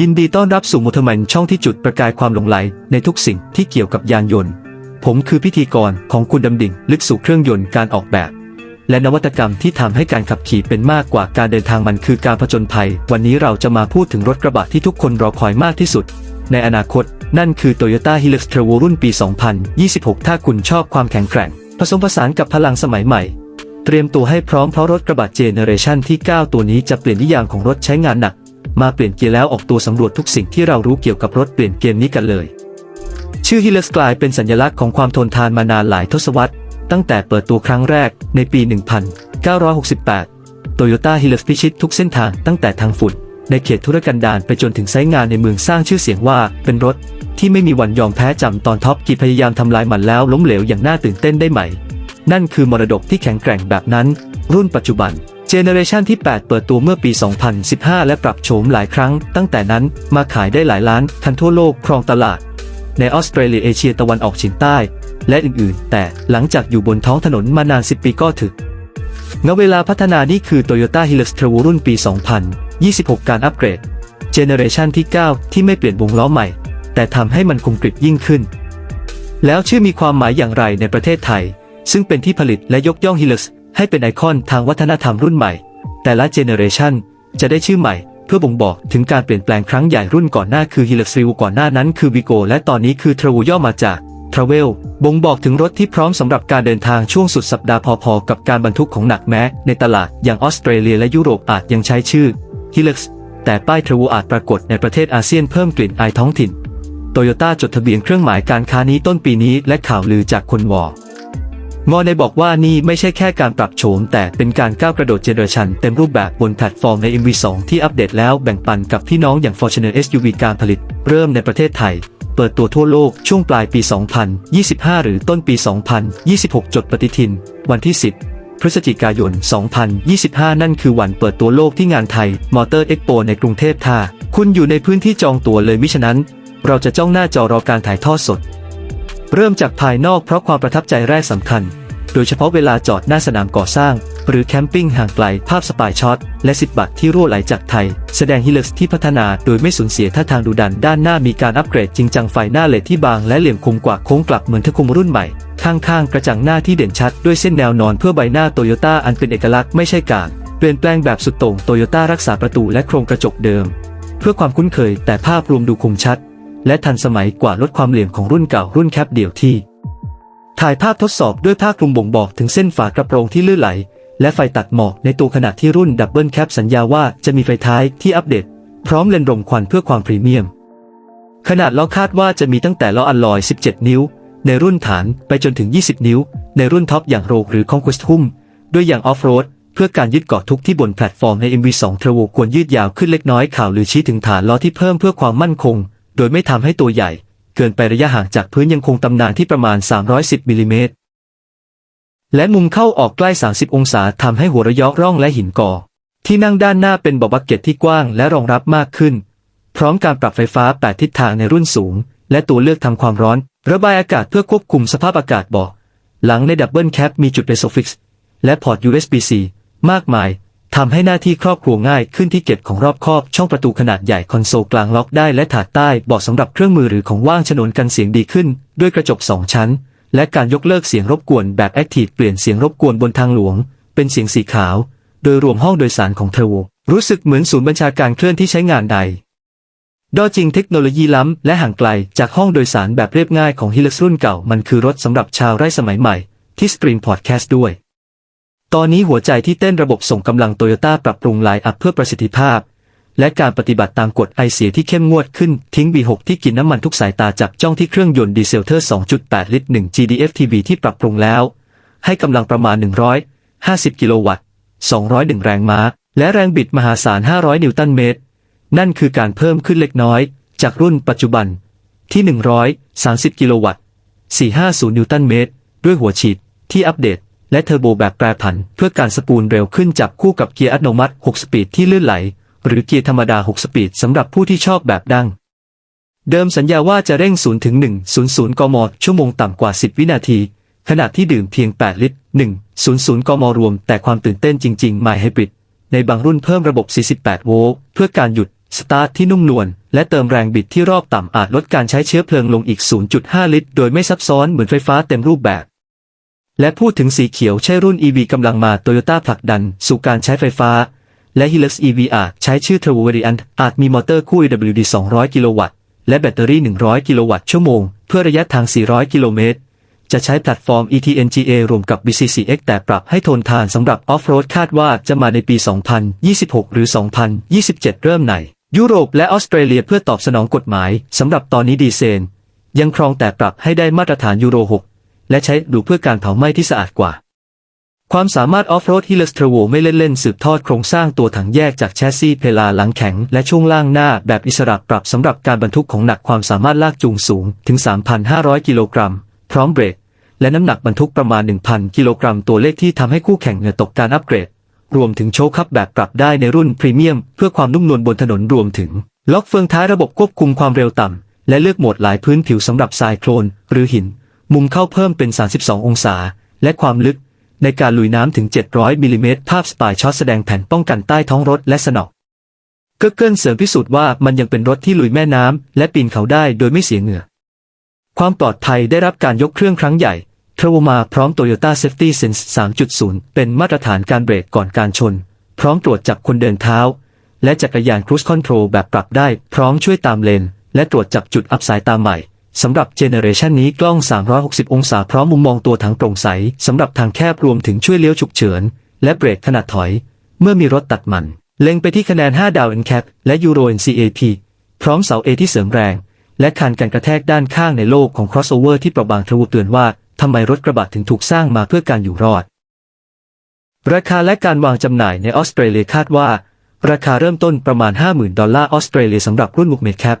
ยินดีต้อนรับสู่มูทมันช่องที่จุดประกายความหลงไหลในทุกสิ่งที่เกี่ยวกับยานยนต์ ผมคือพิธีกรของคุณดำดิ่งลึกสู่เครื่องยนต์การออกแบบ และนวัตกรรมที่ทำให้การขับขี่เป็นมากกว่าการเดินทางมันคือการผจญภัย วันนี้เราจะมาพูดถึงรถกระบะที่ทุกคนรอคอยมากที่สุด ในอนาคต นั่นคือ Toyota Hilux Trevo รุ่นปี 2026 ถ้าคุณชอบความแข็งแกร่ง ผสมผสานกับพลังสมัยใหม่ เตรียมตัวให้พร้อมเพราะรถกระบะเจเนเรชันที่ 9 ตัวนี้จะเปลี่ยนนิยามของรถใช้งานหนัก มาเปลี่ยนเกียร์แล้วออกตัวสำรวจทุกสิ่งที่เรารู้เกี่ยวกับรถเปลี่ยนเกมนี้กันเลย ชื่อ Hilux กลายเป็นสัญลักษณ์ของความทนทานมานานหลายทศวรรษ ตั้งแต่เปิดตัวครั้งแรกในปี 1968 Toyota Hilux พิชิตทุกเส้นทางตั้งแต่ทางฝุ่นในเขตธุรกันดารไปจนถึงไซต์งานในเมืองสร้างชื่อเสียงว่าเป็นรถที่ไม่มีวันยอมแพ้จำตอนท็อปกีพยายามทำลายมันแล้วล้มเหลวอย่างน่าตื่นเต้นได้ไหม นั่นคือมรดกที่แข็งแกร่งแบบนั้น รุ่นปัจจุบัน เจเนเรชันที่ 8 เปิดตัวเมื่อปี 2015 และปรับโฉมหลายครั้ง ตั้งแต่นั้นมาขายได้หลายล้านคันทั่วโลกครองตลาด ในออสเตรเลียเอเชียตะวันออกเฉียงใต้ และอื่นๆ แต่หลังจากอยู่บนท้องถนนมานาน 10 ปีก็ถึงเงาเวลาพัฒนานี่คือ Toyota Hilux Trevo รุ่นปี 2026 การอัปเกรด เจเนเรชันที่ 9 ที่ไม่เปลี่ยนวงล้อใหม่ แต่ทำให้มันคงกริบยิ่งขึ้น แล้วชื่อมีความหมายอย่างไรในประเทศไทย ซึ่งเป็นที่ผลิตและยกย่อง Hilux ให้เป็นไอคอนทางวัฒนธรรมรุ่นใหม่ แต่ละเจเนเรชันจะได้ชื่อใหม่ เพื่อบ่งบอกถึงการเปลี่ยนแปลงครั้งใหญ่รุ่นก่อนหน้าคือ Hilux r e v ก่อนหน้านั้นคือ Vigo และตอนนี้คือ t r a v o ย่อมาจาก Travel บ่งบอกถึงรถที่พร้อมสำหรับการเดินทางช่วงสุดสัปดาห์พอๆ กับการบรรทุกของหนักแม้ ในตลาดอย่างออสเตรเลียและยุโรปอาจยังใช้ชื่อ Hilux แต่ป้าย t r a v o อาจปรากฏในประเทศอาเซียนเพิ่มกลิ่นอายท้องถิ่นโตโยต้าจดทะเบียนเครื่องหมายการค้านี้ต้นปีนี้และข่าวลือจากคนวอ งอในบอกว่านี่ไม่ใช่แค่การปรับโฉมแต่เป็นการก้าวกระโดดเจเนอเรชันเต็มรูปแบบบนแพลตฟอร์มใน MV2 ที่อัปเดตแล้วแบ่งปันกับพี่น้องอย่าง Fortuner SUV การผลิต เริ่มในประเทศไทย เปิดตัวทั่วโลกช่วงปลายปี 2025 หรือต้นปี 2026 จดปฏิทิน วันที่ 10 พฤศจิกายน 2025 นั่นคือวันเปิดตัวโลกที่งานไทยมอเตอร์เอ็กโปในกรุงเทพท่าคุณอยู่ในพื้นที่จองตั๋วเลยมิฉะนั้น เราจะจ้องหน้าจอรอการถ่ายทอดสด เริ่มจากภายนอกเพราะความประทับใจแรกสำคัญ โดยเฉพาะเวลาจอดหน้าสนามก่อสร้าง หรือแคมปิ้งห่างไกลภาพสปายช็อต และสิบบัตรที่รั่วไหลจากไทย แสดงฮิล u กที่พัฒนาโดยไม่สูญเสียท่าทางดุดันด้านหน้ามีการอัปเกรดจริงจังไฟหน้าเลดที่บางและเหลี่ยมคมกว่าโค้งกลับเหมือนทะคุมรุ่นใหม่ ข้างๆกระจังหน้าที่เด่นชัดด้วยเส้นแนวนอนเพื่อใบหน้าโตโยต้าอันเป็นเอกลักษณ์ไม่ใช่การเปลี่ยนแปลงแบบสุดโต่งโตโยต้ารักษาประตูและโครงกระจกเดิม เพื่อความคุ้นเคยแต่ภาพรวมดูคมชัด และทันสมัยกว่าลดความเหลี่ยมของรุ่นเก่ารุ่นแคปเดี่ยวที่ ถ่ายภาพทดสอบด้วยผ้าคลุมบ่งบอกถึงเส้นฝากระโปรงที่ลื่นไหล และไฟตัดหมอกในตัวขณะที่รุ่นดับเบิลแคปสัญญาว่าจะมีไฟท้ายที่อัปเดต พร้อมเลนส์รมควันเพื่อความพรีเมียม ขนาดล้อคาดว่าจะมีตั้งแต่ล้ออัลลอย 17 นิ้ว ในรุ่นฐานไปจนถึง 20 นิ้ว ในรุ่นท็อปอย่างโรกหรือ Conquest หุ้มด้วยอย่างออฟโรดเพื่อการยึดเกาะทุกที่บนแพลตฟอร์มใน MV2 Turbo ควรยืดยาวขึ้นเล็กน้อยข่าวลือชี้ถึงฐานล้อที่เพิ่มเพื่อความมั่นคง โดยไม่ทำให้ตัวใหญ่ เกินไประยะห่างจากพื้นยังคงตำนานที่ประมาณ 310มิลลิเมตรและมุมเข้าออกใกล้ 30 องศาทำให้หัวระยะร่องและหินก่อ ที่นั่งด้านหน้าเป็นเบาะบักเก็ตที่กว้างและรองรับมากขึ้น พร้อมการปรับไฟฟ้า 8 ทิศทางในรุ่นสูง และตัวเลือกทำความร้อน ระบายอากาศเพื่อควบคุมสภาพอากาศเบาะหลังในดับเบิลแคปมีจุดเ e โซฟิกและพอร์ต USB-C มากมาย ทำให้หน้าที่ครอบครัวง่ายขึ้นที่เก็บของรอบครอบช่องประตูขนาดใหญ่คอนโซลกลางล็อกได้และถาดใต้เบาะสำหรับเครื่องมือหรือของว่างฉนวนกันเสียงดีขึ้น ด้วยกระจก2ชั้น และการยกเลิกเสียงรบกวนแบบแอคทีฟเปลี่ยนเสียงรบกวนบนทางหลวง เป็นเสียงสีขาว โดยรวมห้องโดยสารของเทอร์รู้สึกเหมือนศูนย์บัญชาการเคลื่อนที่ใช้งานใดดอจริงเทคโนโลยีล้ำและห่างไกลจากห้องโดยสารแบบเรียบง่ายของฮิล x รุ่นเก่ามันคือรถสำหรับชาวไร่สมัยใหม่ ที่สตรีมพอดแคสต์ด้วย ตอนนี้หัวใจที่เต้นระบบส่งกำลังโตโยต้าปรับปรุงไลน์อัพเพื่อประสิทธิภาพ และการปฏิบัติตามกฎไอเสียที่เข้มงวดขึ้นทิ้ง B6 ที่กินน้ำมันทุกสายตาจับจ้องที่เครื่องยนต์ดีเซลเทอร์ 2.8 ลิตร 1 GDF-TB ที่ปรับปรุงแล้ว ให้กำลังประมาณ 150 กิโลวัตต์ 201 แรงม้า และแรงบิดมหาศาล 500 นิวตันเมตร นั่นคือการเพิ่มขึ้นเล็กน้อย จากรุ่นปัจจุบันที่ 130 กิโลวัตต์ 450 นิวตันเมตร ด้วยหัวฉีดที่อัปเดต และเทอร์โบแบบแปรผันเพื่อการสปูลเร็วขึ้นจับคู่กับเกียร์อัตโนมัติ 6 สปีดที่ลื่นไหล หรือเกียร์ธรรมดา 6 สปีดสำหรับผู้ที่ชอบแบบดังเดิมสัญญาว่าจะเร่ง 0 ถึง 100 กม ชั่วโมงต่ำกว่า 10 วินาที ขณะที่ดื่มเพียง 8 ลิตร 100 กม รวม แต่ความตื่นเต้นจริงๆ My Hybrid ในบางรุ่นเพิ่มระบบ 48 โวลต์ เพื่อการหยุด สตาร์ทที่นุ่มนวล และเติมแรงบิดที่รอบต่ำอาจลดการใช้เชื้อเพลิงลงอีก 0.5 ลิตร โดยไม่ซับซ้อนเหมือนไฟฟ้าเต็มรูปแบบ และพูดถึงสีเขียวใช่รุ่น EV กำลังมาโตโยต้าผลักดัน สู่การใช้ไฟฟ้า และ Hilux EV อาจใช้ชื่อ Turbo Variant อาจมีมอเตอร์คู่ AWD 200 กิโลวัตต์ และแบตเตอรี่ 100 กิโลวัตต์ชั่วโมง เพื่อระยะทาง 400 กิโลเมตร จะใช้แพลตฟอร์ม ETNGA รวมกับ BCCX แต่ปรับให้ทนทานสำหรับออฟโรดคาดว่าจะมาในปี 2026 หรือ 2027 เริ่มในยุโรปและออสเตรเลียเพื่อตอบสนองกฎหมายสำหรับตอนนี้ดีเซลยังครองแต่ปรับให้ได้มาตรฐานยูโร 6 และใช้ดูเพื่อการเผาไหม้ที่สะอาดกว่า ความสามารถออฟโรดฮิลสเทรโวไม่เล่นๆสืบทอดโครงสร้างตัวถังแยกจากแชสซีเพลาหลังแข็งและช่วงล่างหน้าแบบอิสระปรับสำหรับการบรรทุกของหนักความสามารถลากจูงสูงถึง 3,500 กิโลกรัม พร้อมเบรกและน้ำหนักบรรทุกประมาณ 1,000 กิโลกรัมตัวเลขที่ทำให้คู่แข่งเหงื่อตกการอัปเกรด รวมถึงโชคคัพแบบปรับได้ในรุ่นพรีเมียม เพื่อความนุ่มนวลบนถนนรวมถึง ล็อกเฟืองท้ายระบบควบคุมความเร็วต่ำและเลือกโหมดหลายพื้นผิวสำหรับทรายโคลนหรือหิน มุมเข้าเพิ่มเป็น 32 องศา และความลึก ในการลุยน้ำถึง 700 มิลลิเมตร ภาพสปายช็อตแสดงแผ่นป้องกันใต้ท้องรถและสนอกเก็เกิลเสริมพิสูจน์ว่ามันยังเป็นรถที่ลุยแม่น้ำและปีนเขาได้โดยไม่เสียเหงื่อ ความปลอดภัยได้รับการยกเครื่องครั้งใหญ่ทรวมาพร้อม Toyota Safety Sense 3.0 เป็นมาตรฐานการเบรกก่อนการชน พร้อมตรวจจับคนเดินเท้า และจักรยาน Cruise Control แบบปรับได้ พร้อมช่วยตามเลน และตรวจจับจุดอับสายตาใหม่ สำหรับเจเนอเรชันนี้กล้อง 360 องศาพร้อมมุมมองตัวถังโปร่งใสสำหรับทางแคบรวมถึงช่วยเลี้ยวฉุกเฉิน และเบรกขณะถอย เมื่อมีรถตัดมัน เล็งไปที่คะแนน 5 ดาว NCAP และ Euro NCAP พร้อมเสา A ที่เสริมแรง และคานกันกระแทกด้านข้างในโลกของ crossover ที่เปราะบางทรูเตือนว่าทำไมรถกระบะถึงถูกสร้างมาเพื่อการอยู่รอด ราคาและการวางจำหน่ายในออสเตรเลียคาดว่า ราคาเริ่มต้นประมาณ 50,000 ดอลลาร์ออสเตรเลียสำหรับรุ่นบุกเมดแคป